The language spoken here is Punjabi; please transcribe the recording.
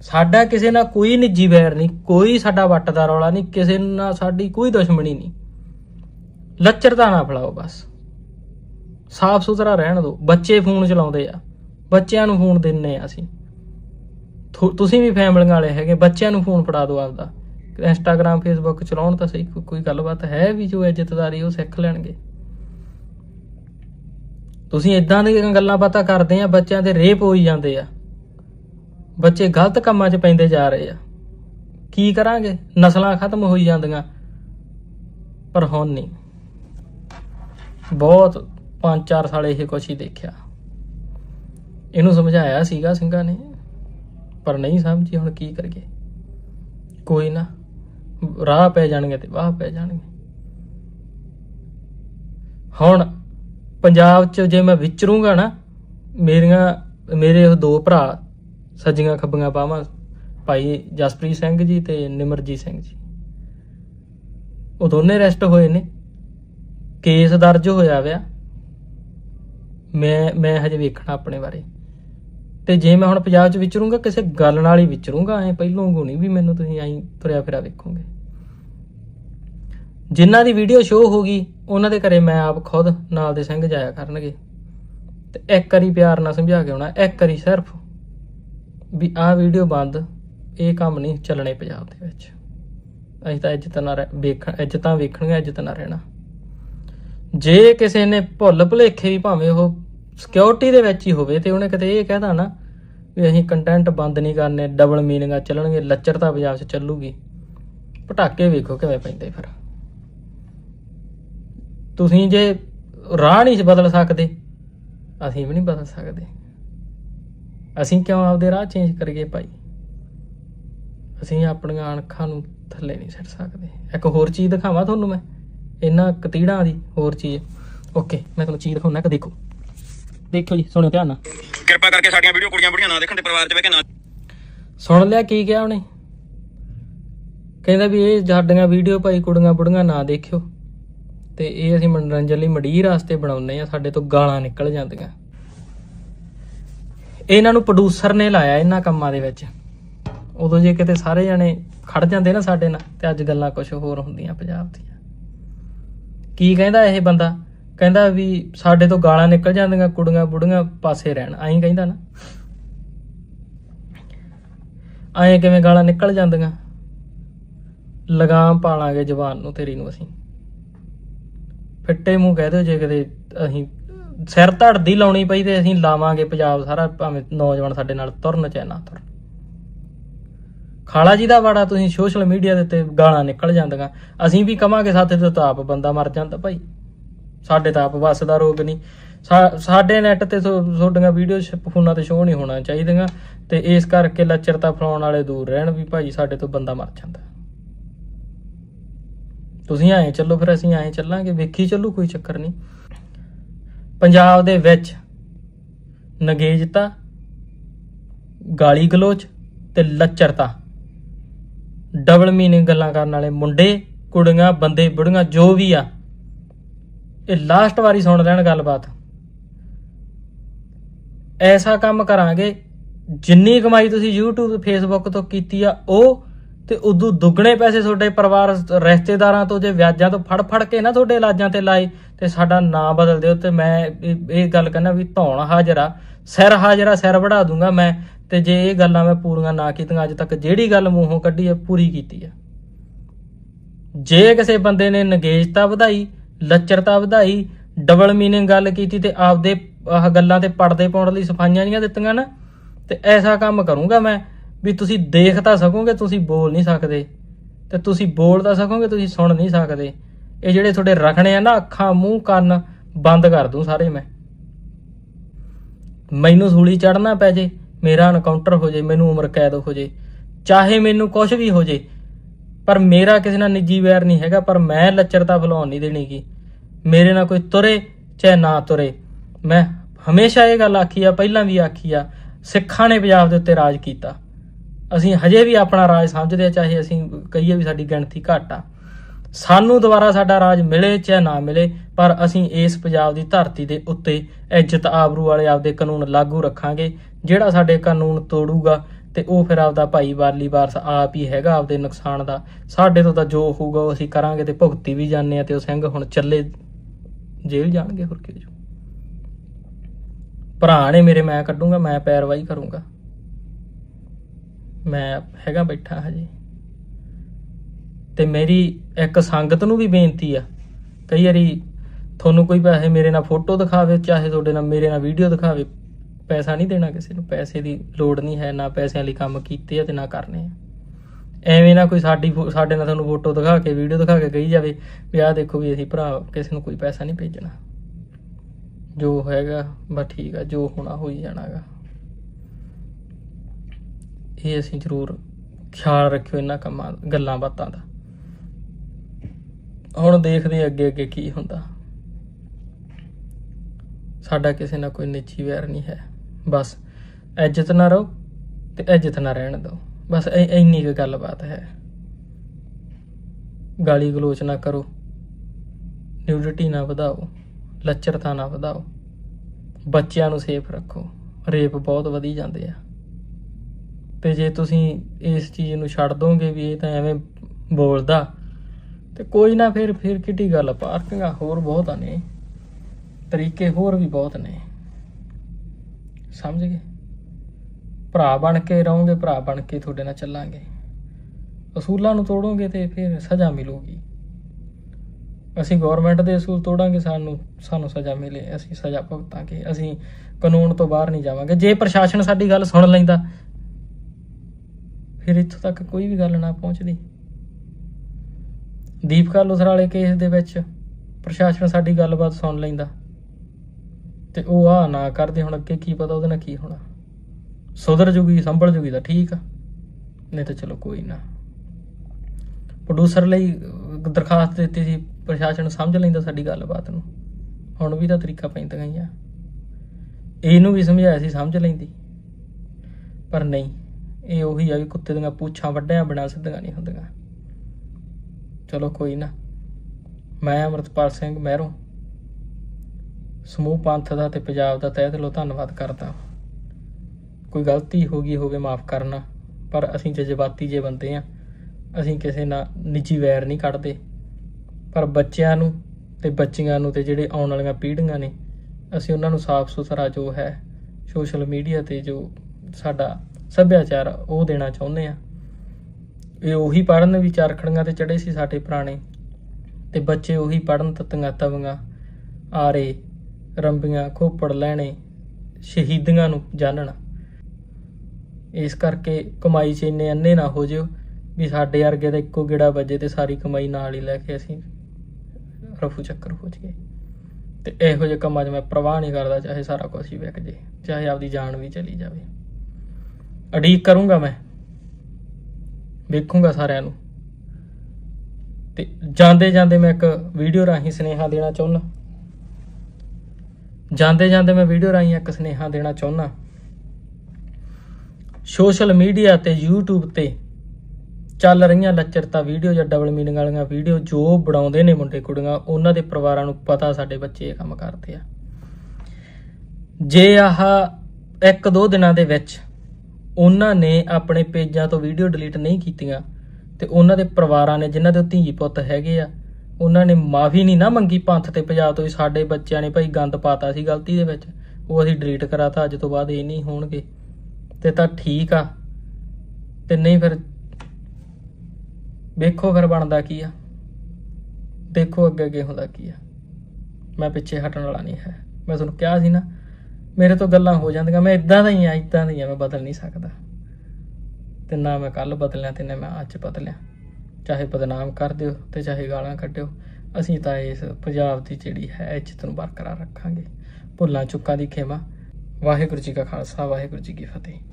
ਸਾਡਾ ਕਿਸੇ ਨਾਲ ਕੋਈ ਨਿੱਜੀ ਵੈਰ ਨਹੀਂ, ਕੋਈ ਸਾਡਾ ਵੱਟ ਦਾ ਰੌਲਾ ਨਹੀਂ, ਕਿਸੇ ਨਾਲ ਸਾਡੀ ਕੋਈ ਦੁਸ਼ਮਣੀ ਨਹੀਂ। ਲੱਚਰਤਾ ਨਾ ਫਲਾਓ ਬਸ। ਸਾਫ਼ ਸੁਥਰਾ ਰਹਿਣ ਦਿਓ। ਬੱਚੇ ਫੋਨ ਚਲਾਉਂਦੇ ਆ। ਬੱਚਿਆਂ ਨੂੰ ਫੋਨ ਦਿੰਨੇ ਆ ਅਸੀਂ। ਤੁਸੀਂ ਵੀ ਫੈਮਲੀਆਂ ਵਾਲੇ ਹੈਗੇ, ਬੱਚਿਆਂ ਨੂੰ ਫੋਨ ਫੜਾ ਦਿਓ ਆਪਦਾ। ਇੰਸਟਾਗ੍ਰam ਫੇਸਬੁੱਕ ਚਲਾਉਣ ਤਾਂ ਸਹੀ ਕੋਈ- ਕੋਈ ਗੱਲਬਾਤ ਹੈ ਵੀ ਜੋ ਇੱਜ਼ਤਦਾਰੀ ਉਹ ਸਿੱਖ ਲੈਣਗੇ। ਤੁਸੀਂ ਇਦਾਂ ਦੀਆਂ ਗੱਲਾਂ ਬਾਤਾਂ ਕਰਦੇ ਆ, ਬੱਚਿਆਂ ਦੇ ਰੇਪ ਹੋਈ ਜਾਂਦੇ ਆ। ਬੱਚੇ ਗਲਤ ਕੰਮਾਂ 'ਚ ਪੈਂਦੇ ਜਾ ਰਹੇ ਆ। ਕੀ ਕਰਾਂਗੇ? ਨਸਲਾਂ ਖਤਮ ਹੋਈ ਜਾਂਦੀਆਂ। ਪਰ ਹੁਣ ਨਹੀਂ। ਬਹੁਤ 5-4 ਸਾਲ ਇਹ ਕੁਛ ਹੀ ਦੇਖਿਆ। ਇਹਨੂੰ ਸਮਝਾਇਆ ਸੀਗਾ ਸਿੰਘਾਂ ਨੇ। ਪਰ ਨਹੀਂ ਸਮਝੀ, ਹੁਣ ਕੀ ਕਰੀਏ? ਕੋਈ ਨਾ। ਰਾਹ ਪੈ ਜਾਣਗੇ ਤੇ ਵਾਹ ਪੈ ਜਾਣਗੇ। ਹੁਣ ਪੰਜਾਬ 'ਚ ਜੇ ਮੈਂ ਵਿਚਰੂੰਗਾ ਨਾ, ਮੇਰੀਆਂ, ਮੇਰੇ ਉਹ ਦੋ ਭਰਾ ਸੱਜੀਆਂ ਖੱਬੀਆਂ ਬਾਹਾਂ, ਭਾਈ ਜਸਪ੍ਰੀਤ ਸਿੰਘ ਜੀ ਤੇ ਨਿਮਰਜੀਤ ਸਿੰਘ ਜੀ। ਉਹ ਦੋਨੇ ਅਰੈਸਟ ਹੋਏ ਨੇ। ਕੇਸ ਦਰਜ ਹੋਇਆ ਵਿਆ ਮੈਂ ਮੈਂ ਹਜੇ ਵੇਖਣਾ ਆਪਣੇ ਬਾਰੇ। ਤੇ ਜੇ ਮੈਂ ਹੁਣ ਪੰਜਾਬ 'ਚ ਵਿਚਰੂੰਗਾ, ਕਿਸੇ ਗੱਲ ਨਾਲ ਹੀ ਵਿਚਰੂੰਗਾ, ਐ ਪਹਿਲੋਂ ਗੁਣੀ ਵੀ ਮੈਨੂੰ ਤੁਸੀਂ ਐਂ ਤੁਰਿਆ ਫਿਰਿਆ ਵੇਖੋਗੇ। ਜਿਨ੍ਹਾਂ ਦੀ ਵੀਡੀਓ ਸ਼ੋਅ ਹੋ ਗਈ, ਉਹਨਾਂ ਦੇ ਘਰੇ ਮੈਂ ਆਪ ਖੁਦ ਨਾਲ ਦੇ ਸਿੰਘ ਜਾਇਆ ਕਰਨਗੇ। ਤੇ ਇੱਕ ਵਾਰੀ ਪਿਆਰ ਨਾਲ ਸਮਝਾ ਕੇ ਆਉਣਾ, ਇੱਕ ਵਾਰੀ ਸਿਰਫ ਵੀ ਆਹ ਵੀਡੀਓ ਬੰਦ, ਇਹ ਕੰਮ ਨਹੀਂ ਚੱਲਣੇ ਪੰਜਾਬ ਦੇ ਵਿੱਚ। ਅਸੀਂ ਤਾਂ ਇੱਜ਼ਤ ਨਾਲ ਰਹਿ- ਵੇਖ, ਇੱਜ਼ਤਾਂ ਵੇਖਣੀਆਂ, ਇੱਜ਼ਤ ਨਾਲ ਰਹਿਣਾ। ਜੇ ਕਿਸੇ ਨੇ ਭੁੱਲ ਭੁਲੇਖੇ ਵੀ ਭਾਵੇਂ ਉਹ ਸਿਕਿਉਰਿਟੀ ਦੇ ਵਿੱਚ ਹੀ ਹੋਵੇ ਤੇ ਉਹਨੇ ਕਿਤੇ ਇਹ ਕਹਿਦਾ ਨਾ ਵੀ ਅਸੀਂ ਕੰਟੈਂਟ ਬੰਦ ਨਹੀਂ ਕਰਨੇ ਡਬਲ ਮੀਨਿੰਗਾਂ ਚੱਲਣਗੇ ਲੱਚਰਤਾ ਪੰਜਾਬ 'ਚ ਚੱਲੂਗੀ। ਪਟਾਕੇ ਵੇਖੋ ਕਿਵੇਂ ਪੈਂਦੇ ਫਿਰ। ਤੁਸੀਂ ਜੇ ਰਾਹ ਨਹੀਂ ਬਦਲ ਸਕਦੇ, ਅਸੀਂ ਵੀ ਨਹੀਂ ਬਦਲ ਸਕਦੇ। ਅਸੀਂ ਕਿਉਂ ਆਪਦੇ ਰਾਹ ਚੇਂਜ ਕਰੀਏ ਭਾਈ? ਅਸੀਂ ਆਪਣੀਆਂ ਅਣਖਾਂ ਨੂੰ ਥੱਲੇ ਨਹੀਂ ਸਿੱਟ ਸਕਦੇ। ਇੱਕ ਹੋਰ ਚੀਜ਼ ਦਿਖਾਵਾਂ ਤੁਹਾਨੂੰ ਮੈਂ। ਇਹਨਾਂ ਕਤੀੜਾਂ ਦੀ ਹੋਰ ਚੀਜ਼। ਓਕੇ ਮੈਂ ਤੁਹਾਨੂੰ ਚੀਜ਼ ਦਿਖਾਉਣਾ ਕਿ ਦੇਖੋ। ਦੇਖੋ ਜੀ ਸੁਣਿਓ ਧਿਆਨ ਨਾਲ। ਕਿਰਪਾ ਕਰਕੇ ਸਾਡੀਆਂ ਵੀਡੀਓ ਕੁੜੀਆਂ ਬੁੜੀਆਂ ਨਾ ਦੇਖਣ ਤੇ ਪਰਿਵਾਰ 'ਚ ਬਹਿ ਕੇ ਨਾ ਸੁਣ ਲਿਆ ਕੀ ਕਿਹਾ ਉਹਨੇ? ਕਹਿੰਦਾ ਵੀ ਇਹ ਸਾਡੀਆਂ ਵੀਡੀਓ ਭਾਈ ਕੁੜੀਆਂ ਬੁੜੀਆਂ ਨਾ ਦੇਖਿਓ। ਤੇ ਇਹ ਅਸੀਂ ਮਨੋਰੰਜਨ ਲਈ ਮਡੀਰ ਵਾਸਤੇ ਬਣਾਉਂਦੇ ਆ ਸਾਡੇ ਤੋਂ ਗਾਲਾਂ ਨਿਕਲ ਜਾਂਦੀਆਂ। ਇਹਨਾਂ ਨੂੰ ਪ੍ਰੋਡੂਸਰ ਨੇ ਲਾਇਆ ਇਹਨਾਂ ਕੰਮਾਂ ਦੇ ਵਿੱਚ। ਉਦੋਂ ਜੇ ਕਿਤੇ ਸਾਰੇ ਜਣੇ ਖੜ ਜਾਂਦੇ ਨਾ ਸਾਡੇ ਨਾਲ, ਤੇ ਅੱਜ ਗੱਲਾਂ ਕੁਝ ਹੋਰ ਹੁੰਦੀਆਂ ਪੰਜਾਬ ਦੀਆਂ। ਕੀ ਕਹਿੰਦਾ ਇਹ ਬੰਦਾ? ਕਹਿੰਦਾ ਵੀ ਸਾਡੇ ਤੋਂ ਗਾਲਾਂ ਨਿਕਲ ਜਾਂਦੀਆਂ, ਕੁੜੀਆਂ ਬੁੜੀਆਂ ਪਾਸੇ ਰਹਿਣ। ਐਂ ਕਹਿੰਦਾ ਨਾ। ਐਂ ਕਿਵੇਂ ਗਾਲਾਂ ਨਿਕਲ ਜਾਂਦੀਆਂ? ਲਗਾਮ ਪਾਲਾਂਗੇ ਜ਼ਬਾਨ ਨੂੰ ਤੇਰੀ ਨੂੰ ਅਸੀਂ। ਫਿੱਟੇ ਮੂੰਹ ਕਹਿ ਦਿਓ ਜੇ ਕਦੇ ਅਸੀਂ ਸਿਰ ਧੜਦੀ ਲਾਉਣੀ ਪਈ ਤੇ ਅਸੀਂ ਲਾਵਾਂਗੇ ਪੰਜਾਬ ਸਾਰਾ, ਭਾਵੇਂ ਨੌਜਵਾਨ ਸਾਡੇ ਨਾਲ ਤੁਰਨ ਚਾਹੇ ਨਾ ਤੁਰਨ। ਖਾਲਾ ਜੀ ਦਾ ਵਾੜਾ ਤੁਸੀਂ ਸੋਸ਼ਲ ਮੀਡੀਆ ਦੇ ਉੱਤੇ ਗਾਲਾਂ ਨਿਕਲ ਜਾਂਦੀਆਂ। ਅਸੀਂ ਵੀ ਕਵਾਂਗੇ ਸਾਥੇ ਤੋਂ ਤਾਂ ਆਪ ਬੰਦਾ ਮਰ ਜਾਂਦਾ ਭਾਈ। ਸਾਡੇ ਤਾਂ ਆਪ ਵੱਸ ਦਾ ਰੋਗ ਨਹੀਂ। ਸਾਡੇ ਨੈਟ ਤੇ ਤੁਹਾਡੀਆਂ ਵੀਡੀਓ ਫੋਨਾਂ ਤੇ ਸ਼ੋਅ ਨਹੀਂ ਹੋਣਾ ਚਾਹੀਦੀਆਂ। ਤੇ ਇਸ ਕਰਕੇ ਲੱਚਰਤਾ ਫਲਾਉਣ ਵਾਲੇ ਦੂਰ ਰਹਿਣ ਵੀ ਭਾਈ, ਸਾਡੇ ਤੋਂ ਬੰਦਾ ਮਰ ਜਾਂਦਾ। ਤੁਸੀਂ ਆਏ ਚੱਲੋ ਫਿਰ, ਅਸੀਂ ਆਏ ਚੱਲਾਂਗੇ। ਵੇਖੀ ਚੱਲੂ, ਕੋਈ ਚੱਕਰ ਨਹੀਂ। ਪੰਜਾਬ ਦੇ ਵਿੱਚ ਨਗੇਜਤਾ ਗਾਲੀ ਗਲੋਚ ਤੇ ਲੱਚਰਤਾ ਡਬਲ ਮੀਨਿੰਗ ਗੱਲਾਂ ਕਰਨ ਵਾਲੇ ਮੁੰਡੇ, ਕੁੜੀਆਂ, ਬੰਦੇ, ਬੁੜੀਆਂ ਜੋ ਵੀ ਆ, ਇਹ ਲਾਸਟ ਵਾਰੀ ਸੁਣ ਲੈਣ ਗੱਲਬਾਤ। ਐਸਾ ਕੰਮ ਕਰਾਂਗੇ, ਜਿੰਨੀ ਕਮਾਈ ਤੁਸੀਂ YouTube, Facebook ਤੋਂ ਕੀਤੀ ਆ, ਉਹ ਤੇ ਉਦੋਂ ਦੁੱਗਣੇ ਪੈਸੇ ਤੁਹਾਡੇ ਪਰਿਵਾਰ, ਰਿਸ਼ਤੇਦਾਰਾਂ ਤੋਂ ਜੇ ਵਿਆਜਾਂ ਤੋਂ ਫੜ ਫੜ ਕੇ ਨਾ ਤੁਹਾਡੇ ਇਲਾਜਾਂ ਤੇ ਲਾਏ, ਤੇ ਸਾਡਾ ਨਾਂ ਬਦਲ ਦਿਓ ਤੇ ਮੈਂ ਇਹ ਗੱਲ ਕਹਿੰਦਾ ਵੀ ਧੌਣ ਹਾਜ਼ਰਾ, ਸਿਰ ਹਾਜ਼ਰਾ ਸਿਰ ਵੜਾ ਦੂੰਗਾ ਮੈਂ, ਤੇ ਜੇ ਇਹ ਗੱਲਾਂ ਮੈਂ ਪੂਰੀਆਂ ਨਾ ਕੀਤੀਆਂ, ਅੱਜ ਤੱਕ ਜਿਹੜੀ ਗੱਲ ਮੂੰਹੋਂ ਕੱਢੀ ਹੈ, ਪੂਰੀ ਕੀਤੀ ਹੈ। ਜੇ ਕਿਸੇ ਬੰਦੇ ਨੇ ਨਗੇਜਤਾ ਵਧਾਈ, ਲੱਚਰਤਾ ਵਧਾਈ ਡਬਲ ਮੀਨਿੰਗ ਗੱਲ ਕੀਤੀ ਤੇ ਆਪਦੇ, ਆਹ ਗੱਲਾਂ ਤੇ ਪੜਦੇ ਪਾਉਣ ਲਈ ਸਫਾਈਆਂ ਜੀਆਂ ਦਿੱਤੀਆਂ ਨਾ, ਤੇ ਐਸਾ ਕੰਮ ਕਰੂੰਗਾ ਮੈਂ ਵੀ ਤੁਸੀਂ ਦੇਖ ਤਾਂ ਸਕੋਗੇ, ਤੁਸੀਂ ਬੋਲ ਨਹੀਂ ਸਕਦੇ। ਤੇ ਤੁਸੀਂ ਬੋਲ ਤਾਂ ਸਕੋਗੇ, ਤੁਸੀਂ ਸੁਣ ਨਹੀਂ ਸਕਦੇ। ਇਹ ਜਿਹੜੇ ਤੁਹਾਡੇ ਰਖਣੇ ਆ ਨਾ, ਅੱਖਾਂ, ਮੂੰਹ, ਕੰਨ, ਬੰਦ ਕਰ ਦੂੰ ਸਾਰੇ ਮੈਂ। ਮੈਨੂੰ ਸੂਲੀ ਚੜਨਾ ਪੈ ਜੇ, ਮੇਰਾ ਐਨਕਾਊਂਟਰ ਹੋ ਜੇ, ਮੈਨੂੰ ਉਮਰ ਕੈਦ ਹੋ ਜੇ, ਚਾਹੇ ਮੈਨੂੰ ਕੁਝ ਵੀ ਹੋ ਜੇ, ਪਰ ਮੇਰਾ ਕਿਸੇ ਨਾਲ ਨਿੱਜੀ ਵੈਰ ਨਹੀਂ ਹੈਗਾ, ਪਰ ਮੈਂ ਲੱਚਰਤਾ ਫਲਾਉਣ ਨਹੀਂ ਦੇਣੀ ਗੀ। ਮੇਰੇ ਨਾਲ ਕੋਈ ਤੁਰੇ ਚਾਹੇ ਨਾ ਤੁਰੇ। ਮੈਂ ਹਮੇਸ਼ਾ ਇਹ ਗੱਲ ਆਖੀ ਆ, ਪਹਿਲਾਂ ਵੀ ਆਖੀ ਆ, ਸਿੱਖਾਂ ਨੇ ਪੰਜਾਬ ਦੇ ਉੱਤੇ ਰਾਜ ਕੀਤਾ। ਅਸੀਂ ਹਜੇ ਵੀ ਆਪਣਾ ਰਾਜ ਸਮਝਦੇ ਆ, ਚਾਹੇ ਅਸੀਂ ਕਹੀਏ ਵੀ ਸਾਡੀ ਗਿਣਤੀ ਘੱਟ ਆ। ਸਾਨੂੰ ਦੁਬਾਰਾ ਸਾਡਾ ਰਾਜ ਮਿਲੇ ਚਾਹੇ ਨਾ ਮਿਲੇ, ਪਰ ਅਸੀਂ ਇਸ ਪੰਜਾਬ ਦੀ ਧਰਤੀ ਦੇ ਉੱਤੇ ਇੱਜ਼ਤ ਆਬਰੂ ਵਾਲੇ ਆਪਦੇ ਕਾਨੂੰਨ ਲਾਗੂ ਰੱਖਾਂਗੇ, ਜਿਹੜਾ ਸਾਡੇ ਕਾਨੂੰਨ ਤੋੜੂਗਾ ਤੇ ਉਹ ਫਿਰ ਆਪਦਾ ਭਾਈ ਵਾਲੀ ਵਾਰਸ ਆਪ ਹੀ ਹੈਗਾ, ਆਪਦੇ ਨੁਕਸਾਨ ਦਾ। ਸਾਡੇ ਤੋਂ ਤਾਂ ਜੋ ਹੋਊਗਾ ਉਹ ਅਸੀਂ ਕਰਾਂਗੇ ਤੇ ਭੁਗਤੀ ਵੀ ਜਾਂਦੇ ਆ ਤੇ ਉਹ ਸਿੰਘ ਹੁਣ ਚੱਲੇ ਜੇਲ੍ਹ ਜਾਣਗੇ, ਹੋਰ ਕੀ ਭਰਾ ਨੇ ਮੇਰੇ, ਮੈਂ ਕੱਢੂੰਗਾ, ਮੈਂ ਪੈਰਵਾਈ ਕਰੂੰਗਾ। ਮੈਂ ਹੈਗਾ ਬੈਠਾ ਹਜੇ। ਤੇ ਮੇਰੀ ਇੱਕ ਸੰਗਤ ਨੂੰ ਵੀ ਬੇਨਤੀ ਆ, ਕਈ ਵਾਰੀ ਤੁਹਾਨੂੰ ਕੋਈ ਪੈਸੇ ਮੇਰੇ ਨਾਲ ਫੋਟੋ ਦਿਖਾਵੇ, ਚਾਹੇ ਤੁਹਾਡੇ ਨਾਲ ਮੇਰੇ ਨਾਲ ਵੀਡੀਓ ਦਿਖਾਵੇ, ਪੈਸਾ ਨਹੀਂ ਦੇਣਾ ਕਿਸੇ ਨੂੰ, ਪੈਸੇ ਦੀ ਲੋੜ ਨਹੀਂ ਹੈ, ਨਾ ਪੈਸਿਆਂ ਲਈ ਕੰਮ ਕੀਤੇ ਆ ਤੇ ਨਾ ਕਰਨੇ ਆ। ਐਵੇਂ ਨਾ ਕੋਈ ਸਾਡੀ ਫੋ- ਸਾਡੇ ਨਾਲ ਤੁਹਾਨੂੰ ਫੋਟੋ ਦਿਖਾ ਕੇ, ਵੀਡੀਓ ਦਿਖਾ ਕੇ ਕਹੀ ਜਾਵੇ ਵੀ ਆਹ ਦੇਖੋ ਵੀ ਅਸੀਂ ਭਰਾ, ਕਿਸੇ ਨੂੰ ਕੋਈ ਪੈਸਾ ਨਹੀਂ ਭੇਜਣਾ। ਜੋ ਹੈਗਾ, ਬਸ ਠੀਕ ਆ, ਜੋ ਹੋਣਾ ਹੋਈ ਜਾਣਾਗਾ। ਇਹ ਅਸੀਂ ਜ਼ਰੂਰ ਖਿਆਲ ਰੱਖਿਓ ਇਹਨਾਂ ਕੰਮਾਂ, ਗੱਲਾਂ ਬਾਤਾਂ ਦਾ। ਹੁਣ ਦੇਖਦੇ ਅੱਗੇ ਅੱਗੇ ਕੀ ਹੁੰਦਾ। ਸਾਡਾ ਕਿਸੇ ਨਾਲ ਕੋਈ ਨਿੱਜੀ ਵੈਰ ਨਹੀਂ ਹੈ। ਬਸ ਇੱਜ਼ਤ ਨਾ ਰਹੋ ਤੇ ਇੱਜ਼ਤ ਨਾ ਰਹਿਣ ਦਿਓ। ਬਸ ਇੰਨੀ ਕੁ ਗੱਲਬਾਤ ਹੈ। ਗਾਲੀ ਗਲੋਚ ਨਾ ਕਰੋ। ਨਿਊਡਿਟੀ ਨਾ ਵਧਾਓ। ਲੱਚਰਤਾ ਨਾ ਵਧਾਓ। ਬੱਚਿਆਂ ਨੂੰ ਸੇਫ ਰੱਖੋ। ਰੇਪ ਬਹੁਤ ਵਧੀ ਜਾਂਦੇ ਆ। ਤੇ ਜੇ ਤੁਸੀਂ ਇਸ ਚੀਜ਼ ਨੂੰ ਛੱਡ ਦੋਗੇ ਵੀ ਇਹ ਤਾਂ ਐਵੇਂ ਬੋਲਦਾ, ਤੇ ਕੋਈ ਨਾ ਫਿਰ ਫਿਰ ਕਿੱਡੀ ਗੱਲ ਪਾਰਕਿੰਗਾਂ ਹੋਰ ਬਹੁਤ ਨੇ, ਤਰੀਕੇ ਹੋਰ ਵੀ ਬਹੁਤ ਨੇ। ਸਮਝ ਗਏ? ਭਰਾ ਬਣ ਕੇ ਰਹੋਗੇ, ਭਰਾ ਬਣ ਕੇ ਤੁਹਾਡੇ ਨਾਲ ਚੱਲਾਂਗੇ। ਅਸੂਲਾਂ ਨੂੰ ਤੋੜੋਗੇ ਤੇ ਫਿਰ ਸਜ਼ਾ ਮਿਲੂਗੀ। ਅਸੀਂ ਗਵਰਨਮੈਂਟ ਦੇ ਅਸੂਲ ਤੋੜਾਂਗੇ, ਸਾਨੂੰ ਸਾਨੂੰ ਸਜ਼ਾ ਮਿਲੇ, ਅਸੀਂ ਸਜ਼ਾ ਭੁਗਤਾਂਗੇ, ਅਸੀਂ ਕਾਨੂੰਨ ਤੋਂ ਬਾਹਰ ਨਹੀਂ ਜਾਵਾਂਗੇ। ਜੇ ਪ੍ਰਸ਼ਾਸਨ ਸਾਡੀ ਗੱਲ ਸੁਣ ਲੈਂਦਾ ਫਿਰ ਇੱਥੋਂ ਤੱਕ ਕੋਈ ਵੀ ਗੱਲ ਨਾ ਪਹੁੰਚਦੀ। ਦੀਪਕਾ ਕਾਲੂਸਰ ਕੇਸ ਦੇ ਵਿੱਚ ਪ੍ਰਸ਼ਾਸਨ ਸਾਡੀ ਗੱਲਬਾਤ ਸੁਣ ਲੈਂਦਾ। ਤੇ ਉਹ ਆ ਨਾ ਕਰਦੇ, ਹੁਣ ਅੱਗੇ ਕੀ ਪਤਾ ਉਹਦੇ ਨਾਲ ਕੀ ਹੋਣਾ। ਸੁਧਰ ਜੂਗੀ, ਸੰਭਲ ਜੂਗੀ ਤਾਂ ਠੀਕ ਆ। ਨਹੀਂ ਤਾਂ ਚਲੋ ਕੋਈ ਨਾ। ਪ੍ਰੋਡਿਊਸਰ ਲਈ ਦਰਖਾਸਤ ਦਿੱਤੀ ਸੀ, ਪ੍ਰਸ਼ਾਸਨ ਸਮਝ ਲੈਂਦਾ ਸਾਡੀ ਗੱਲਬਾਤ ਨੂੰ। ਹੁਣ ਵੀ ਤਾਂ ਤਰੀਕਾ ਪੈਂਦਾ ਹੀ ਆ। ਇਹਨੂੰ ਵੀ ਸਮਝਾਇਆ ਸੀ, ਸਮਝ ਲੈਂਦੀ। ਪਰ ਨਹੀਂ। ਇਹ ਉਹੀ ਆ ਵੀ ਕੁੱਤੇ ਦੀਆਂ ਪੂਛਾਂ ਵੱਡਿਆਂ ਬਿਨਾਂ ਸਿੱਧੀਆਂ ਨਹੀਂ ਹੁੰਦੀਆਂ। ਚਲੋ ਕੋਈ ਨਾ, ਮੈਂ ਅਮਰਤਪਾਲ ਸਿੰਘ ਮਹਿਰੋਂ ਸਮੂਹ ਪੰਥ ਦਾ ਤੇ ਪੰਜਾਬ ਦਾ ਤਹਿ ਦਿਲੋਂ ਧੰਨਵਾਦ ਕਰਦਾ ਕੋਈ ਗਲਤੀ ਹੋ ਗਈ ਹੋਵੇ ਮਾਫ ਕਰਨਾ, ਪਰ ਅਸੀਂ ਜਜ਼ਬਾਤੀ ਜੇ ਬੰਦੇ ਆ ਅਸੀਂ ਕਿਸੇ ਨਾਲ ਨਿੱਜੀ ਵੈਰ ਨਹੀਂ ਕੱਢਦੇ। ਪਰ ਬੱਚਿਆਂ ਨੂੰ ਤੇ ਬੱਚੀਆਂ ਨੂੰ ਤੇ ਜਿਹੜੇ ਆਉਣ ਵਾਲੀਆਂ ਪੀੜ੍ਹੀਆਂ ਨੇ, ਅਸੀਂ ਉਹਨਾਂ ਨੂੰ ਸਾਫ਼ ਸੁਥਰਾ ਜੋ ਹੈ, ਸੋਸ਼ਲ ਮੀਡੀਆ ਤੇ ਜੋ ਸਾਡਾ ਸੱਭਿਆਚਾਰ ਉਹ ਦੇਣਾ ਚਾਹੁੰਦੇ ਆ। ਇਹ ਉਹੀ ਪੜਨ ਵੀ ਚਰਖੜੀਆਂ ਤੇ ਚੜੇ ਸੀ ਸਾਡੇ ਪੁਰਾਣੇ। ਤੇ ਬੱਚੇ ਉਹੀ ਪੜਨ ਤਤੀਆਂ ਤਵੀਆਂ ਆਰੇ, ਰੰਬੀਆਂ, ਖੋਪੜ ਲੈਣੇ, ਸ਼ਹੀਦੀਆਂ ਨੂੰ ਜਾਣਨ। ਇਸ ਕਰਕੇ ਕਮਾਈ 'ਚ ਇੰਨੇ ਅੰਨੇ ਨਾ ਹੋ ਜਿਓ ਵੀ ਸਾਡੇ ਵਰਗੇ ਦਾ ਇੱਕੋ ਗਿੜਾ ਵੱਜੇ ਤੇ ਸਾਰੀ ਕਮਾਈ ਨਾਲ ਹੀ ਲੈ ਕੇ ਅਸੀਂ ਰਫੂ ਚੱਕਰ ਹੋ ਜਾਈਏ। ਤੇ ਇਹੋ ਜਿਹੇ ਕੰਮਾਂ 'ਚ ਮੈਂ ਪ੍ਰਵਾਹ ਨਹੀਂ ਕਰਦਾ, ਚਾਹੇ ਸਾਰਾ ਕੁਝ ਹੀ ਵਿਕ ਜੇ ਚਾਹੇ ਆਪਦੀ ਜਾਨ ਵੀ ਚਲੀ ਜਾਵੇ। ਅਡੀਕ ਕਰੂੰਗਾ ਮੈਂ। ਵੇਖੂੰਗਾ ਸਾਰਿਆਂ ਨੂੰ। ਤੇ ਜਾਂਦੇ ਜਾਂਦੇ ਮੈਂ ਇੱਕ ਵੀਡੀਓ ਰਾਹੀਂ ਸੁਨੇਹਾ ਦੇਣਾ ਚਾਹੁੰਦਾ ਜਾਂਦੇ ਜਾਂਦੇ ਮੈਂ ਵੀਡੀਓ ਰਾਹੀਂ ਇੱਕ ਸੁਨੇਹਾ ਦੇਣਾ ਚਾਹੁੰਦਾ ਸੋਸ਼ਲ ਮੀਡੀਆ ਤੇ YouTube ਤੇ ਚੱਲ ਰਹੀਆਂ ਲੱਚਰਤਾ ਵੀਡੀਓ ਜਾਂ ਡਬਲ ਮੀਨਿੰਗ ਵਾਲੀਆਂ ਵੀਡੀਓ ਜੋ ਬਣਾਉਂਦੇ ਨੇ ਮੁੰਡੇ ਕੁੜੀਆਂ, ਉਹਨਾਂ ਦੇ ਪਰਿਵਾਰਾਂ ਨੂੰ ਪਤਾ ਸਾਡੇ ਬੱਚੇ ਇਹ ਕੰਮ ਕਰਦੇ ਆ। ਜੇ ਆਹ ਇੱਕ ਦੋ ਦਿਨਾਂ ਦੇ ਵਿੱਚ ਉਹਨਾਂ ਨੇ ਆਪਣੇ ਪੇਜਾਂ ਤੋਂ ਵੀਡੀਓ ਡਿਲੀਟ ਨਹੀਂ ਕੀਤੀਆਂ ਤੇ ਉਹਨਾਂ ਦੇ ਪਰਿਵਾਰਾਂ ਨੇ ਜਿਨ੍ਹਾਂ ਦੇ ਧੀ ਪੁੱਤ ਹੈਗੇ ਆ, ਉਹਨਾਂ ਨੇ ਮਾਫੀ ਨਹੀਂ ਨਾ ਮੰਗੀ ਪੰਥ ਤੇ ਪੰਜਾਬ ਤੋਂ ਵੀ ਸਾਡੇ ਬੱਚਿਆਂ ਨੇ ਭਾਈ ਗੰਦ ਪਾਤਾ ਸੀ ਗਲਤੀ ਦੇ ਵਿੱਚ, ਉਹ ਅਸੀਂ ਡਿਲੀਟ ਕਰਾਤਾ, ਅੱਜ ਤੋਂ ਬਾਅਦ ਇਹ ਨਹੀਂ ਹੋਣਗੇ। ਤੇ ਤਾਂ ਠੀਕ ਆ। ਤੇ ਨਹੀਂ ਫਿਰ ਵੇਖੋ ਫਿਰ ਬਣਦਾ ਕੀ ਆ। ਦੇਖੋ ਅੱਗੇ ਅੱਗੇ ਹੁੰਦਾ ਕੀ ਆ। ਮੈਂ ਪਿੱਛੇ ਹਟਣ ਵਾਲਾ ਨਹੀਂ ਹੈ। ਮੈਂ ਤੁਹਾਨੂੰ ਕਿਹਾ ਸੀ ਨਾ ਮੇਰੇ ਤੋਂ ਗੱਲਾਂ ਹੋ ਜਾਂਦੀਆਂ, ਮੈਂ ਇਦਾਂ ਦਾ ਹੀ ਆ ਇਦਾਂ ਦਾ ਹੀ ਆ ਮੈਂ ਬਦਲ ਨਹੀਂ ਸਕਦਾ। ਤੇ ਨਾ ਮੈਂ ਕੱਲ ਬਦਲਿਆ ਤੇ ਨਾ ਮੈਂ ਅੱਜ ਬਦਲਿਆ। ਚਾਹੇ ਬਦਨਾਮ ਕਰ ਦਿਓ ਤੇ ਚਾਹੇ ਗਾਲਾਂ ਕੱਢਿਓ, ਅਸੀਂ ਤਾਂ ਇਸ ਪੰਜਾਬ ਦੀ ਜਿਹੜੀ ਹੈ, ਇੱਜ਼ਤ ਨੂੰ ਬਰਕਰਾਰ ਰੱਖਾਂਗੇ। ਭੁੱਲਾਂ ਚੁੱਕਾਂ ਦੀ ਖੇਮਾ। ਵਾਹਿਗੁਰੂ ਜੀ ਕਾ ਖਾਲਸਾ, ਵਾਹਿਗੁਰੂ ਜੀ ਕੀ ਫਤਿਹ।